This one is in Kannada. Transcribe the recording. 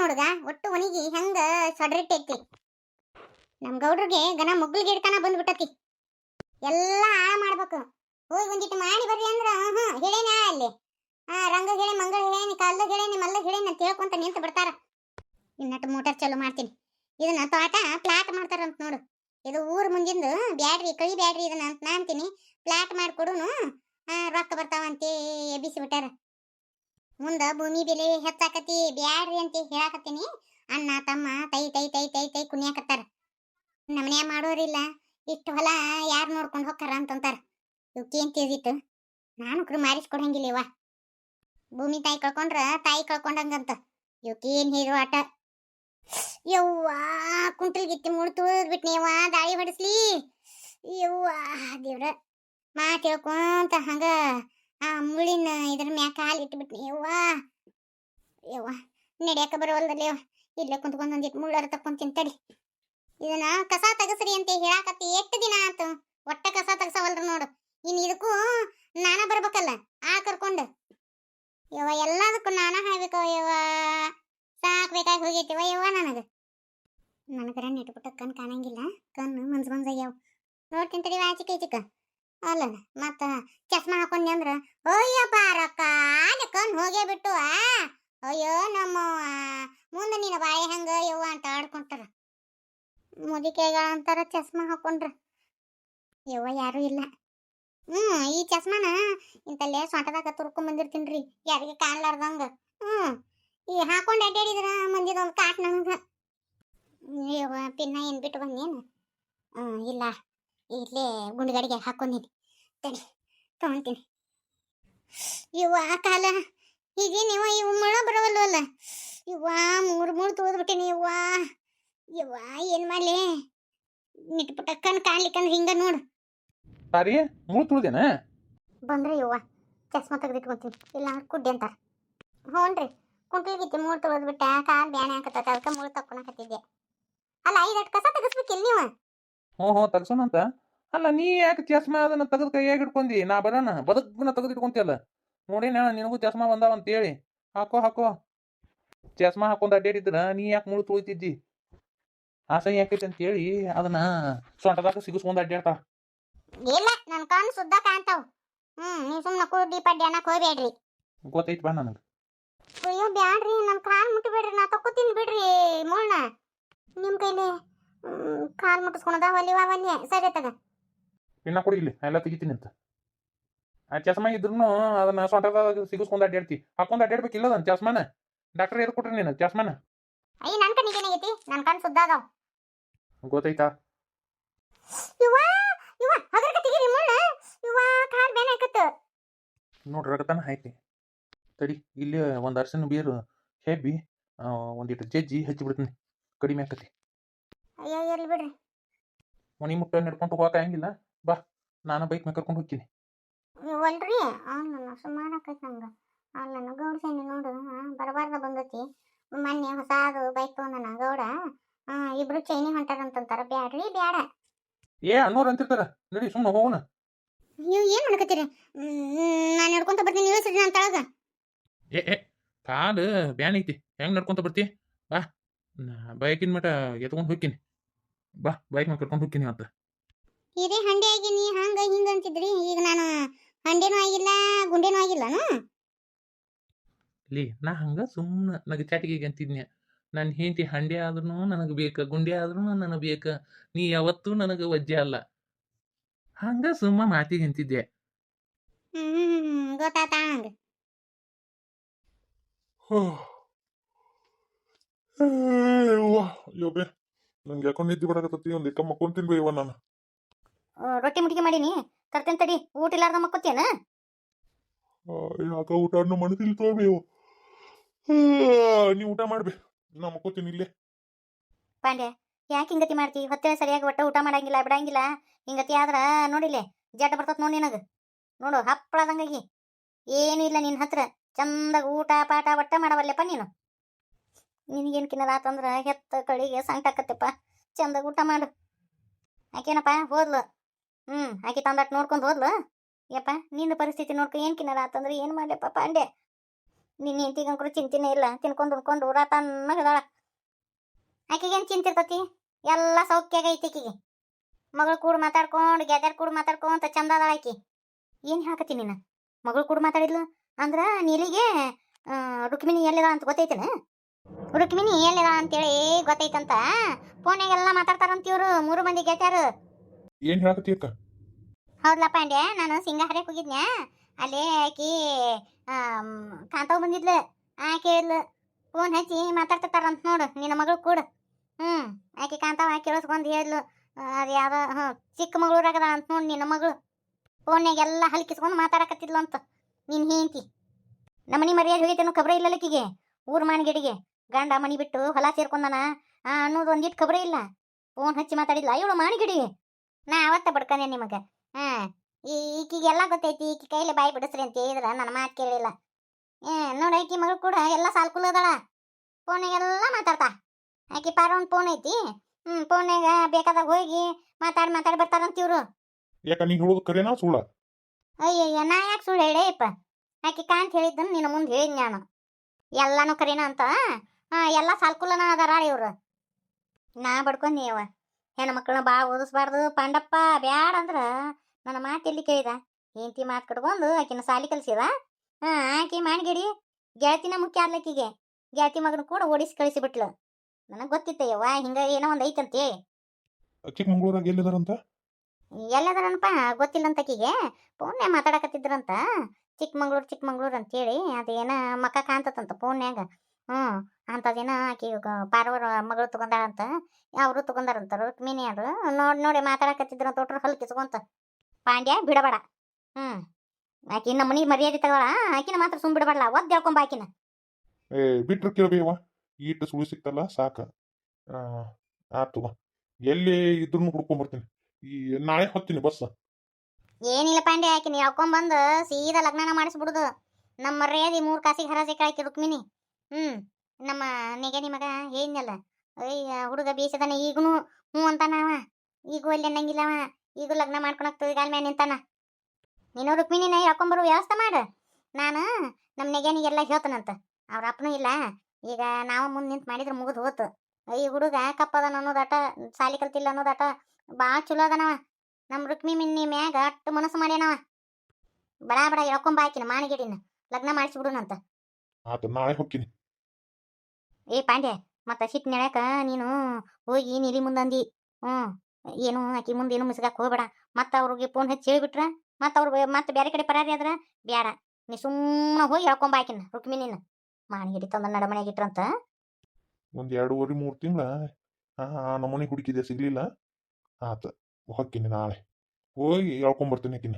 ನೋಡುಗ ಒಟ್ಟು ಒಣಗಿ ಹೆಂಗ ಸೊಡ್ರಿಟ್ಟೈತಿ ನಮ್ ಗೌಡ್ರಿಗೆ ಗನ ಮುಗ್ಲ್ ಗಿಡ್ತನ ಬಂದ್ಬಿಟ್ಟತಿ. ಎಲ್ಲ ಹಾಳ ಮಾಡ್ಬೇಕು. ಹೋಗಿ ಒಂದಿಟ್ಟು ಮಾಡಿ ಬರ್ರಿ ಅಂದ್ರ ಹಾ ಹೇಳೇನ ಅಲ್ಲಿ. ಆ, ರಂಗ ಹೇಳಿ ಮಂಗಳ ಹೇಳೇನಿ ಕಲ್ಲ ಹೇಳೇನಿ ಮಲ್ಲ ಹೇಳೇನಿ ಅಂತ ನಿಂತು ಬಿಡ್ತಾರ ಇನ್ನಟ್ಟು ಮೋಟಾರ್ ಚಾಲು ಮಾಡ್ತೀನಿ. ಇದನ್ನ ತೋಟ ಪ್ಲಾಟ್ ಮಾಡ್ತಾರಂತ ನೋಡು. ಇದು ಊರ್ ಮುಂದಿಂದ ಬ್ಯಾಡ್ರಿ, ಕಳಿ ಬ್ಯಾಡ್ರಿ ಇದನ್ನ ಅಂತ ನಾ ಅಂತೀನಿ. ಪ್ಲಾಟ್ ಮಾಡ್ಕೊಡುನು ರೊಕ್ಕ ಬರ್ತಾವಂತೆ ಎಬ್ಬಿಸಿ ಬಿಟ್ಟಾರ. ಮುಂದ ಭೂಮಿ ಬೆಲೆ ಹೆಚ್ಚಾಕತಿ, ಬ್ಯಾಡ್ರಿ ಅಂತ ಹೇಳಾಕತ್ತೀನಿ. ಅಣ್ಣ, ತಮ್ಮ, ತೈ ತೈ ತೈ ತೈ ತೈ ಕುಣಿಯಾಕತ್ತಾರ. ನಮ್ಮನೆ ಮಾಡೋರಿಲ್ಲ ಇಷ್ಟು ಹೊಲ ಯಾರು ನೋಡ್ಕೊಂಡು ಹೋಗ್ತಾರ ಅಂತಂತಾರ. ಇವಕ್ಕೇನ್ ತಿಳಿದಿತ್ತು ನಾನು ಕುರು ಮಾರಿಸ್ಕೊಡಂಗಿಲ್ಲವ ಭೂಮಿ ತಾಯಿ ಕಳ್ಕೊಂಡ್ರ ತಾಯಿ ಕಳ್ಕೊಂಡಂಗಂತ. ಇವಕ್ಕೇನ್ ಹೀರೋ ಆಟ? ಯವ್ವಾ ಕುಂಟ್ರಿ ಗಿತ್ತಿ ಮುಳು ತುಳಿದ್ಬಿಟ್ನಿ ಯವ್ವ, ದಾಳಿ ಹೊಡಿಸ್ಲಿ. ಯವ್ವ, ದೇವ್ರ. ಮಾತು ಹೇಳ್ಕೊಂತ ಹಂಗ ಆ ಮುಳ್ಳಿನ ಇದ್ರ ಮ್ಯಾಗ ಕಾಲು ಇಟ್ಬಿಟ್ನಿ. ಯವ್ವಾ, ಯವ್ವ, ನಡ್ಯಾಕ ಬರೋಲ್ದಲ್ಲ ಇಲ್ಲೇ ಕುಂತ್ಕೊಂಡು ಒಂದಿಟ್ಟು ಮುಳ್ಳರ ತಕ್ಕೊಂಡು ತಿಂತಡಿ ಇದನ್ನ ಕಸ ತಗಸ್ರಿ ಅಂತ ಹೇಳಾಕತ್ತಿ. ಎಷ್ಟು ದಿನ ಆತು? ಒಟ್ಟ ಕಸ ತೆಗಸವಲ್ರಿ ನೋಡು. ಇನ್ನು ಇದಕ್ಕೂ ನಾನ ಬರ್ಬೇಕಲ್ಲ, ಆ ಕರ್ಕೊಂಡು. ಯವ್ವ, ಎಲ್ಲದಕ್ಕೂ ನಾನ ಹಾಯ್ಬೇಕು ಯವ್ವ. ಸಾಕ್ಬೇಕಾಗಿ ಹೋಗೈತಿವ ಯವ್ವ ನನಗೆ. ನನಗರ ನೆಟ್ಬಿಟ್ಟ ಕಣ್ ಕಾಣಂಗಿಲ್ಲ. ಕಣ್ಣು ಮನ್ಸ್ ಮನ್ಸಾಗ್ಯಾವ ನೋಡ್ತೀನಿ ತಡಿ ಆಚಿಕ ಈಚಿಕ ಅಲ್ಲ ಮತ್ತ ಚಸ್ಮಾ ಹಾಕೊಂಡಿ ಅಂದ್ರ ಅಯ್ಯೋ ಪಾರಕ್ಕ ಆನೆ ಕಣ್ ಹೋಗೇ ಬಿಟ್ಟು ಅಯ್ಯೋ ನಮ್ಮ ಮುಂದೆ ನೀನು ಬಾಯಿ ಹೆಂಗ ಯವ್ವ ಅಂತ ಆಡ್ಕೊಂತಾರ. ಮುದಿಕೆಗಳ ಅಂತಾರ, ಚಸ್ಮಾ ಹಾಕೊಂಡ್ರ ಯವ್ವ, ಯಾರು ಇಲ್ಲ. ಹ್ಮ್, ಈ ಚಸ್ಮಾನ ಇಂತಲ್ಲೇ ಸೊಂಟದಾಗ ತುರ್ಕೊಂಡ್ ಬಂದಿರ್ತೀನ್ರಿ, ಯಾರಿಗೆ ಕಾಣ್ಲಾರ್ದಂಗ. ಹ್ಮ್, ಈ ಹಾಕೊಂಡು ಅಡ್ಡಾಡಿದ್ರ ಮಂದಿದ ಒಂದು ಕಾಟ್ ನನಗ ಯವ್ವ, ಪಿನ್ನ ಏನ್ ಬಿಟ್ಟು ಬಂದೇನು? ಹ್ಮ್, ಇಲ್ಲ. ಇಲ್ಲೇ ಗುಂಡುಗಾಡಿಗೆ ಹಾಕೊಂಡಿನಿ ತಡಿ ತಗೊಂತೀನಿ. ಇವ ಕಾಲ ಈಗೇನಿವ ಇವು ಮಳೆ ಬರವಲ್ವಲ್ಲ? ಇವ್ವ ಮೂರು ಮೂರು ತೋದ್ಬಿಟ್ಟಿನಿ ಇವ್ವ ಇವ ಏನು ಮಾಡಲಿ? ನಿಟ್ಪುಟ್ಟ ಕಣ್ ಕಾಣ್ಲಿಕ್ಕಂದ್ರೆ ಹಿಂಗ ನೋಡು. ಸಾರಿ ಮೂರು ತುಳ್ದೇನ? ಬಂದ್ರೆ ಇವ್ವ ಚಸ್ಮಾ ತೆಗೆದಿಟ್ಕೊಂತೀನಿ. ಇಲ್ಲ ಕುಡ್ಡಿ ಅಂತಾರ. ಹ್ಞೂನ್ರಿ ಕುಂಟ್ಲಿಗಿತ್ತು ಮೂರು ತುಳಿದ್ಬಿಟ್ಟ ಕಾಲು ಬ್ಯಾನೆ ಹಾಕತ್ತ ಅದಕ್ಕೆ ಮೂರು ತಕ್ಕೊಳಕತ್ತಿದ್ದೆ ಅಲ್ಲ ಐದಟ್ಟು ಕಸ ತೆಗಿಸ್ಬೇಕಿಲ್ಲ ನೀವು? ಹ್ಞೂ ಹ್ಞೂ ತಗ್ಸೋಣಂತ ಅಲ್ಲ ನೀ ಯಾಕೆ ಚಸ್ಮಾ ಅದನ್ನ ತೆಗೆದು ಕೈಯಾಗ ಇಟ್ಕೊಂಡಿ ನಾ ಬರೋಣ ಬದುಕನ್ನ ತೆಗೆದು ಇಟ್ಕೊಂತಿಯಲ್ಲ ನೋಡಿ ನಾ ನಿನಗೂ ಚಸ್ಮಾ ಬಂದಾವ ಅಂತೇಳಿ. ಹಾಕೋ ಹಾಕೋ. ಚಸ್ಮಾ ಹಾಕೊಂಡ್ ಅಡ್ಡಾಡಿದ್ರ ನೀ ಯಾಕೆ ಮುಳು ತುಳಿತಿದ್ದಿ? ಆಸೆ ಯಾಕೈತಿ ಅಂತೇಳಿ ಅದನ್ನ ಸೊಂಟದಾಗ ಸಿಗಿಸ್ಕೊಂಡ್ ಅಡ್ಡಾಡ್ತಾ. ಇಲ್ಲ ನನ್ನ ಕಣ್ಣು ಸುದ್ದ ಕಾಣ್ತಾವ. ಹ್ಮ್ ನೀವು ಸುಮ್ಮನೆ ಕೂಡಿ ಪಡ್ಡಿ ಅನ್ನಕ್ ಹೋಗ್ಬೇಡ್ರಿ. ಗೊತ್ತೈತಿ ಬಾ ನನಗೆ. ಅಯ್ಯೋ ಬ್ಯಾಡ್ರಿ ನನ್ನ ಕಾಲ್ ಮುಟ್ಟಬೇಡ್ರಿ ನಾ ತಕ್ಕೋತೀನಿ ಬಿಡ್ರಿ ಮುಳ್ಳ ನಿಮ್ ಕೈಲಿ. ಕಾಲ್ ಮುಟ್ಟಿಸ್ಕೊಳದ ಒಲಿವ ಬನ್ನಿ ಸರಿ ತಗ. ಇನ್ನ ಕೊಡಿ ಇಲ್ಲಿ ಎಲ್ಲ ತೆಗಿತೀನಿ ಅಂತ. ಆ ಚಸ್ಮಾ ಇದ್ರೂ ಅದನ್ನ ಸೊಂಟದಾಗ ಸಿಗಿಸ್ಕೊಂಡ್ ಅಡ್ಡಾಡ್ತಿ ಹಾಕೊಂಡ್ ಅಡ್ಡಾಡ್ಬೇಕಿಲ್ಲ ಅದನ್ನ ಚಸ್ಮಾನ? ಡಾಕ್ಟರ್ ಎದ್ ಕೊಟ್ರಿ ನೀನು ಚಸ್ಮಾನ? ಅಯ್ಯ ನನ್ ಕಣ್ಣಿಗೆ ಏನಾಗೈತಿ? ನನ್ ಕಣ್ ಸುದ್ದಾದಾವ್ ಗೊತ್ತೈತಾ ಇವ್ವ ಇವ್ವ ಹಗರ್ಕ ತೆಗೀರಿ ಮುಳ್ಳ. ಇವ್ವ ಕಾಲ್ ಬೇನೆ ಹಾಕತ್ತು ನೋಡ್ರಿ ರಗತನ ಐತಿ ತಡಿ ಇಲ್ಲಿ ಒಂದು ಅರ್ಶಿನ ಬೀರು ಹೆಬ್ಬಿ ಒಂದಿಟ್ಟು ಜಜ್ಜಿ ಹಚ್ಚಿ ಬಿಡ್ತೀನಿ ಕಡಿಮೆ ಆಕತಿ. ಅಯ್ಯೋ ಇರ್ಲಿ ಬಿಡ್ರಿ. ಮನಿ ಮುಟ್ಟ ನಡ್ಕೊಂಡು ಹೋಗಕ ಹಂಗಿಲ್ಲ ಬಾ ನಾನು ಬೈಕ್ ಮೇಲೆ ಕರ್ಕೊಂಡು ಹೋಗ್ತೀನಿ. ಇವಲ್ರಿ ಅಲ್ಲ ಸುಮಾರು ಆಕೈತಿ ನಂಗ. ಗೌಡ ಗೌಡ್ಸೇನಿ ನೋಡು. ಹಾ, ಬರಬಾರ್ದ ಬಂದತಿ. ಮೊನ್ನೆ ಹೊಸಾದು ಬೈಕ್ ತೊಗೊಂಡನ ಗೌಡ. ಇಬ್ರು ಚೈನಿ ಹೊಂಟಾರಂತಂತಾರ ಬ್ಯಾಡ್ರಿ ಬ್ಯಾಡ. ಏ ಅಣ್ಣವ್ರು ಅಂತಿರ್ತಾರ. ನಡಿ ಸುಮ್ಮನೆ ಹೋಗೋಣ. ನೀವು ಏನ್ ಮಾಡ್ಕತ್ತೀರಿ? ನಾನು ನಡ್ಕೊಂತ ಬರ್ತೀನಿ. ಇಳಿಸ್ರಿ ನಾನು ತಳಗ. ಏ ಏ ಕಾಲು ಬ್ಯಾನ್ ಐತಿ. ಹೆಂಗ್ ನಡ್ಕೊಂತ ಬರ್ತಿ? ಬಾ ಬೈಕಿನ ಮಟ ಎತ್ಕೊಂಡು ಹೋಗ್ತೀನಿ. ಬಾ ಬೈಕ್ ಮೇಲೆ ಕರ್ಕೊಂಡು ಹೋಗ್ತೀನಿ ಅಂತ ಇದೇ ಹಂಡೆ ಆಗಿನಿ ಹಂಗ ಹಿಂಗ ಅಂತಿದ್ರಿ ಈಗ ನಾನು ಹಂಡೆನೂ ಆಗಿಲ್ಲ ಗುಂಡೆನೂ ಆಗಿಲ್ಲನು? ಲೇ ನಾ ಹಂಗ ಸುಮ್ಮನೆ ನಗ ಚಾಟಿಗೆ ಅಂತಿದ್ನಿ ನನ್ನ ಹೆಂಡತಿ ಹಂಡೆ ಆದ್ರೂ ನನಗೆ ಬೇಕ ಗುಂಡೆ ಆದ್ರೂ ನನಗೆ ಬೇಕ ನೀ ಯಾವತ್ತೂ ನನಗೆ ವಜ್ಜೆ ಅಲ್ಲ. ಹಂಗ ಸುಮ್ಮ ಮಾತಿಗೆ ಅಂತಿದ್ದೆ ಹ್ಮ್ ಗೊತ್ತಾತ ಹಂಗ. ಯೋಬೆ ನಂಗೆ ಯಾಕೋ ನಿದ್ದೆ ಒಂದು ಒಂದ್ ಇಟ್ಟ ಮಕ್ಕೊಂತೀನಿ ಬೇವ ನಾನು. ರೊಟ್ಟಿ ಮುಟ್ಟಿಗೆ ಮಾಡೀನಿ ತರ್ತೇನೆ ತಡಿ ಊಟ ಇಲ್ಲಾರ್ದ ಮಕ್ಕೋತೇನ ಯಾಕ ಊಟ ಅನ್ನ ಮನದಿಲ್ ತೋಬೇವು ನೀ ಊಟ ಮಾಡ್ಬೇ ನಾ ಮಕ್ಕೋತೀನಿ ಇಲ್ಲೇ. ಪಾಂಡ್ಯ ಯಾಕೆ ಹಿಂಗತಿ ಮಾಡ್ತಿ? ಹೊತ್ತೆ ಸರಿಯಾಗಿ ಒಟ್ಟ ಊಟ ಮಾಡಂಗಿಲ್ಲ ಬಿಡಂಗಿಲ್ಲ. ಹಿಂಗತಿ ಆದ್ರ ನೋಡಿಲೆ ಜಡ್ ಬರ್ತತ್ ನೋಡಿ ನಿನಗ. ನೋಡು ಹಪ್ಪಳದಂಗಾಗಿ ಏನೂ ಇಲ್ಲ ನಿನ್ನ ಹತ್ರ. ಚಂದಾಗ ಊಟ ಪಾಠ ಒಟ್ಟ ಮಾಡವಲ್ಲಪ್ಪ ನೀನು. ನಿನಗೇನು ಕಿನ್ನದಾತಂದ್ರ ಹೆತ್ತ ಕಳಿಗೆ ಸಂಕಟಕ್ಕತ್ತಪ್ಪ ಚಂದ ಊಟ ಮಾಡು. ಆಕೇನಪ್ಪ, ಹೋದ್ಲು. ಹ್ಞೂ ಆಕೆ ತಂದಟ್ ನೋಡ್ಕೊಂಡು ಹೋದ್ಲು. ಯಪ್ಪ ನಿನ್ನ ಪರಿಸ್ಥಿತಿ ನೋಡ್ಕೊ ಏನು ಕಿನ್ನದಾತಂದ್ರೆ ಏನು ಮಾಡ್ಲಪ್ಪ ಪಾಂಡೆ ನಿನ್ನ ಹೆಂಡತಿಗಂಕರು ಚಿಂತೆನೇ ಇಲ್ಲ. ತಿನ್ಕೊಂಡು ಉಣ್ಕೊಂಡು ಊರ ಆಕೆಗೇನು ಚಿಂತೆ ಇರ್ತತಿ ಎಲ್ಲ ಸೌಖ್ಯಾಗ ಐತಿ ಆಕಿಗೆ. ಮಗಳು ಕೂಡ ಮಾತಾಡ್ಕೊಂಡು, ಗೆದ್ಯಾರ್ ಕೂಡ ಮಾತಾಡ್ಕೊಂತ ಚಂದ ಅದಾಳ ಆಕಿ. ಏನು ಹಾಕತಿ ನೀನು? ಮಗಳು ಕೂಡ ಮಾತಾಡಿದ್ಲು? ಅಂದ್ರ ನೀಲಿಗೆ ರುಕ್ಮಿಣಿ ಎಲ್ಲಿದಾಳ ಅಂತ ಗೊತ್ತೈತೇನ? ರುಕ್ಮಿಣಿ ಎಲ್ಲಿದಾಳ ಅಂತೇಳಿ ಗೊತ್ತೈತಂತ? ಫೋನ್ಯಾಗೆಲ್ಲ ಮಾತಾಡ್ತಾರಂತ ಇವರು ಮೂರು ಮಂದಿ ಗೆದ್ಯಾರು ಏನ್ ಹೇಳಕತ್ತಿ ಅಕ್ಕ? ಹೌದಲ್ಲ ಪಾಂಡ್ಯ ನಾನು ಸಿಂಗಾರಕ್ಕೆ ಹೋಗಿದ್ನ್ಯಾ? ಅಲ್ಲಿ ಆಕಿ ಕಾಂತಾವ್ ಬಂದಿದ್ಲು. ಆಕೆ ಕೇಳಿದ್ಲು ಫೋನ್ ಹಚ್ಚಿ ಮಾತಾಡ್ತಿರ್ತಾರಂತ ನೋಡು ನಿನ್ನ ಮಗಳು ಕೂಡ. ಹ್ಞೂ ಆಕೆ ಕಾಂತಾವ ಕೇಳಿಸ್ಕೊಂಡು ಹೇಳಿದ್ಲು ಅದು ಯಾವುದೋ ಹ್ಞೂ ಚಿಕ್ಕ ಮಗಳೂರಾಗದ ಅಂತ ನೋಡು ನಿನ್ನ ಮಗಳು. ಫೋನ್ಯಾಗೆಲ್ಲ ಹಲ್ಕಿಸ್ಕೊಂಡು ಮಾತಾಡಕತ್ತಿದ್ಲು ಅಂತ. ನಿನ್ನ ಹೆಂಡತಿ. ನಮ್ಮನಿ ಮರ್ಯಾದೆ ಹೋಗೈತೇನು ಖಬ್ರ ಇಲ್ಲ ಊರು ಊರ್ ಮಾನಗಿಡಿಗೆ. ಗಂಡ ಮನಿ ಬಿಟ್ಟು ಹೊಲ ಸೇರ್ಕೊಂಡನ. ಆ ಅನ್ನೋದು ಒಂದಿಟ್ಟು ಖಬ್ರ ಇಲ್ಲ. ಫೋನ್ ಹಚ್ಚಿ ಮಾತಾಡಿದ್ಲ ಇವಳು ಮಾಡಿಗಿಡಿ. ನಾ ಅವತ್ತ ಬಡ್ಕೊಂಡೆ ನಿಮಗೆ. ಹಾ ಈಕಿಗೆಲ್ಲ ಗೊತ್ತೈತಿ ಈಕಿ ಕೈಲಿ ಬಾಯಿ ಬಿಡಿಸ್ರಿ ಅಂತ ಹೇಳಿದ್ರ ನನ್ನ ಮಾತು ಕೇಳಿಲ್ಲ. ಏ ನೋಡಿ ಆಕಿ ಮಗಳು ಕೂಡ ಎಲ್ಲ ಸಾಲ್ಕುಲ್ ಅದಾಳ. ಫೋನಾಗೆಲ್ಲ ಮಾತಾಡ್ತಾ. ಆಕಿ ಪಾರ ಒಂದು ಫೋನ್ ಐತಿ. ಹ್ಞೂ ಫೋನ್ಯಾಗ ಬೇಕಾದಾಗ ಹೋಗಿ ಮಾತಾಡಿ ಮಾತಾಡಿ ಬರ್ತಾರಂತ ಇವ್ರು. ಯಾಕ ನೀನು ಹೇಳೋದು ಕರೆನಾ ಸುಳ್ಳ? ಅಯ್ಯಯ್ಯ ನಾ ಯಾಕೆ ಸುಳ್ಳು ಹೇಳೇಪ್ಪ ಆಕಿ ಕಾಂತ ಹೇಳಿದ್ದನ್ನು ನಿನ್ನ ಮುಂದೆ ಹೇಳಿದ್ ನಾನು. ಎಲ್ಲಾನು ಕರೆನಾ ಅಂತ. ಎಲ್ಲ ಸಾಲ್ಕುಲನ ಅದಾರ ಇವ್ರು. ನಾ ಬಡ್ಕೊಂಡಿ ಅವ. ಹೆಣ್ಮಕ್ಳನ್ನ ಭಾಳ ಓದಿಸ್ಬಾರ್ದು. ಪಾಂಡಪ್ಪ ಬ್ಯಾಡ ಅಂದ್ರೆ ನನ್ನ ಮಾತು ಎಲ್ಲಿ ಕೇಳಿದ? ಹೆಂಡತಿ ಮಾತು ಕಟ್ಕೊಂಡು ಆಕಿನ ಸಾಲಿ ಕಲಿಸಿದ? ಹಾ ಆಕಿ ಮಾಡ್ಗಿಡಿ ಗೆಳತಿನ ಮುಖ್ಯ ಆದ್ಲಕ್ಕಿಗೆ ಗೆಳತಿ ಮಗನ ಕೂಡ ಓಡಿಸಿ ಕಳಿಸಿಬಿಟ್ಲು ನನಗೆ ಗೊತ್ತಿತ್ತಯ್ಯವ್ವ ಹಿಂಗ ಏನೋ ಒಂದು ಐತಂತೆ. ಚಿಕ್ಕಮಂಗ್ಳೂರಾಗ ಎಲ್ಲಿದಾರಂತ? ಎಲ್ಲದರನಪ್ಪ ಗೊತ್ತಿಲ್ಲ ಆಕಿಗೆ ಫೋನ್ಯಾಗ ಮಾತಾಡಕತ್ತಿದ್ರಂತ. ಚಿಕ್ಕಮಂಗ್ಳೂರು ಚಿಕ್ಕಮಂಗ್ಳೂರು ಅಂತೇಳಿ ಅದೇನ ಮಕ್ಕ ಕಾಣ್ತತಂತ ಫೋನ್ಯಾಗ ಹ್ಞೂ ದಿನ ಆಕಿ ಪಾರ್ವರ ಮಗಳು ತಗೊಂಡಾಳಂತ ಅವರು ತಗೊಂಡಾರಂತ ರುಕ್ಮಿಣಿ ಅದು ನೋಡಿ ನೋಡಿ ಮಾತಾಡಕತ್ತಿದ್ರು ಅಂತ ಹೊಲ್ ಕಿಸ್ಕೊಂತ ಪಾಂಡ್ಯ ಬಿಡಬೇಡ. ಹ್ಞೂ ಆಕಿ ನಮ್ಮ ಮನೆಗೆ ಮರ್ಯಾದೆ ತಗೋಳ ಆಕಿನ ಮಾತ್ರ ಸುಮ್ ಬಿಡಬೇಡಲ್ಲ ಒದ್ದು ಹೇಳ್ಕೊಂಬ ಆಕಿನ. ಏ ಬಿಟ್ರು ಕೇಳ್ಬೇವ ಈಟ್ ಸುಳಿ ಸಿಕ್ತಲ್ಲ ಸಾಕ. ಆತು ಎಲ್ಲಿ ಇದ್ರೂ ಹುಡ್ಕೊಂಬರ್ತೀನಿ ಈ ನಾಳೆ ಹೊತ್ತೀನಿ ಬಸ್. ಏನಿಲ್ಲ ಪಾಂಡ್ಯ ಆಕಿನ ಹೇಳ್ಕೊಂಬಂದು ಸೀದಾ ಲಗ್ನನ ಮಾಡಿಸ್ಬಿಡುದು. ನಮ್ಮ ಮರ್ಯಾದೆ ಮೂರು ಕಾಸಿಗೆ ಹರಾಜೆ ಕಾಯ್ಕಿ ರುಕ್ಮಿಣಿ. ಹ್ಞೂ ನಮ್ಮ ನೆಗನಿ ಮಗ ಏನಿಲ್ಲ. ಅಯ್ಯ, ಹುಡುಗ ಬೀಸದಾನ, ಈಗನು ಹ್ಞೂ ಅಂತಾನವ. ಈಗೂ ಅಲ್ಲಿ ಅವ ಈಗೂ ಲಗ್ನ ಮಾಡ್ಕೊಳಕ್ ತುದಿಗಾಲ್ ಮ್ಯಾಲ ನಿಂತಾನ. ನೀನು ರುಕ್ಮಿಣಿನ ಹೇಳ್ಕೊಂಬರು ವ್ಯವಸ್ಥೆ ಮಾಡು. ನಾನು ನಮ್ಮ ನೆಗನಿಗೆಲ್ಲ ಹೇಳ್ತಾನಂತ. ಅವ್ರ ಅಪ್ಪನೂ ಇಲ್ಲ. ಈಗ ನಾವು ಮುಂದೆ ನಿಂತು ಮಾಡಿದ್ರೆ ಮುಗಿದು ಹೋತು. ಈ ಹುಡುಗ ಕಪ್ಪದನ ಅನ್ನೋದಾಟ ಸಾಲಿ ಕಲ್ತಿಲ್ಲ ಅನ್ನೋದಾಟ ಭಾಳ ಚಲೋ ಅದನವ. ನಮ್ಮ ರುಕ್ಮಿ ಮಿನ್ನಿ ಮ್ಯಾಗ ಅಟ್ಟು ಮನಸ್ಸು ಮಾಡ್ಯಾನವ. ಬಡ ಬಡ ಹೇಳ್ಕೊಂಬ ಹಾಕಿನ ಮಾನಗಿಡಿನ ಲಗ್ನ ಮಾಡಿಸ್ಬಿಡುನಂತ ಆತು ಹೊಕ್ಕಿನಿ ಏ, ಪಾಂಡ್ಯ, ಮತ್ತ ಸಿಟ್ಟು ನೆಳ್ಯಾಕ ನೀನು ಹೋಗಿ ನೀಲಿ ಮುಂದಂದಿ ಹ್ಞೂ ಏನು ಆಕಿ ಮುಂದೆ ಏನು ಮಿಸ್ಗಾಕ್ ಹೋಗ್ಬೇಡ. ಮತ್ತೆ ಅವ್ರಿಗೆ ಫೋನ್ ಹಚ್ಚಿ ಹೇಳಿಬಿಟ್ರ, ಮತ್ತೆ ಅವ್ರು ಮತ್ತೆ ಬೇರೆ ಕಡೆ ಪರಾರಿ ಆದ್ರ ಬ್ಯಾಡ. ನೀ ಸುಮ್ಮನೆ ಹೋಗಿ ಹೇಳ್ಕೊಂಬ ಹಾಕಿನ ರುಕ್ಮಿನಿನ ಮಾನಗಿಡಿ ತಂದ ನಡಮನೆಯಾಗ ಇಟ್ರಂತ. ಒಂದ್ ಎರಡೂವರೆ, ಮೂರು ತಿಂಗಳ? ಹಾಂ ಆ ನಮೂನಿ ಹುಡುಕಿದೆ ಸಿಗ್ಲಿಲ್ಲ? ಆತ ಹೊಕ್ಕಿನಿ ನಾಳೆ. ಹೋಗಿ ಹೇಳ್ಕೊಂಬರ್ತೀನಿ ಆಕಿನ.